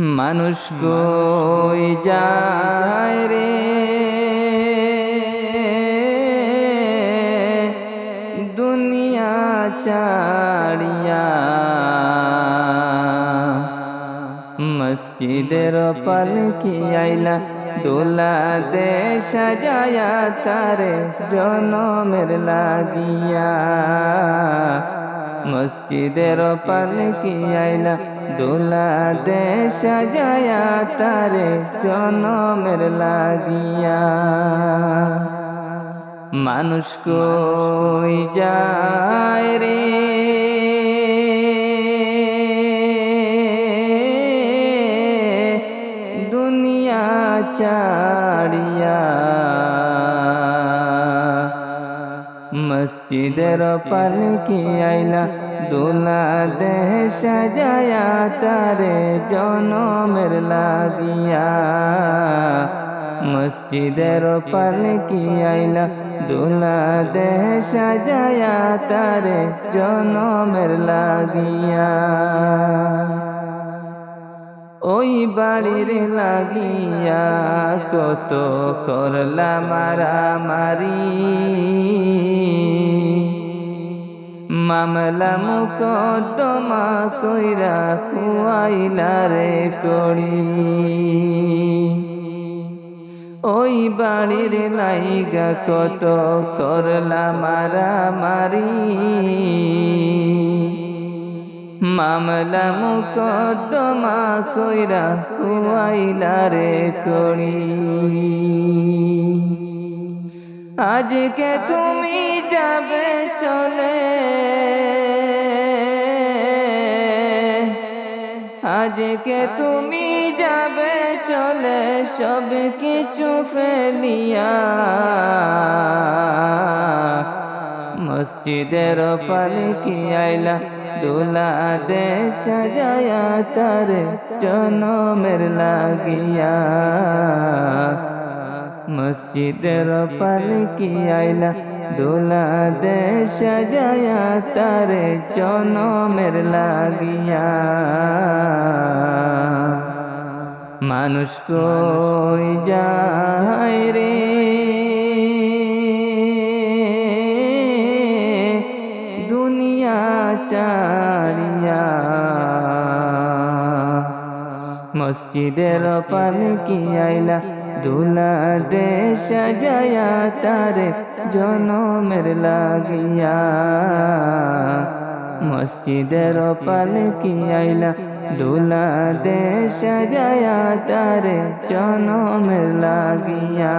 মানুষ কই যায় রে? দুনিয়া চাড়িয়া মসজিদের পালকি আইলা, দোলা দে সাজায়া তারে জনমের লাগিয়া। মসজিদের পালকি আইলা? দোলা দে সাজায়া তারে জনমের লাগিয়া। মানুষ কই যায় রে? দুনিয়া চাড়িয়া মসজিদের পালকি আইলা? দোলা দেহ সাজায়া তারে জনমের লাগিয়া। মসজিদের পালকি আইলা? দোলা দেহ সাজায়া তারে জনমের লাগিয়া। ওই বাড়ির লাগিয়া কত করলা মারামারি। মামলা মুকদ্দমা কইরা কুয়াইলা রে করি ওই বাড়ির লাইগা কত করলা মারামারি। মামলা মুকদ্দমা কইরা কুয়াইলা রে করি আজকে তুমি যাবে চলে। আজকে তুমি যাবে চলে, সব কিছু ফেলিয়া। মসজিদের পালকি আইলা, দোলা দে সাজায়া তার জনমের লাগিয়া। মসজিদের পালকি আইলা? দোলা দে সাজায়া তার জনমের লাগিয়া। মানুষ কই যায় রে? দুনিয়া চাড়িয়া মসজিদের পালকি আইলা? দুলা দে সাজায়া তারে জনমের লাগিয়া। মসজিদের পালকি আইলা, দুলা দে সাজায়া তারে জনমের লাগিয়া।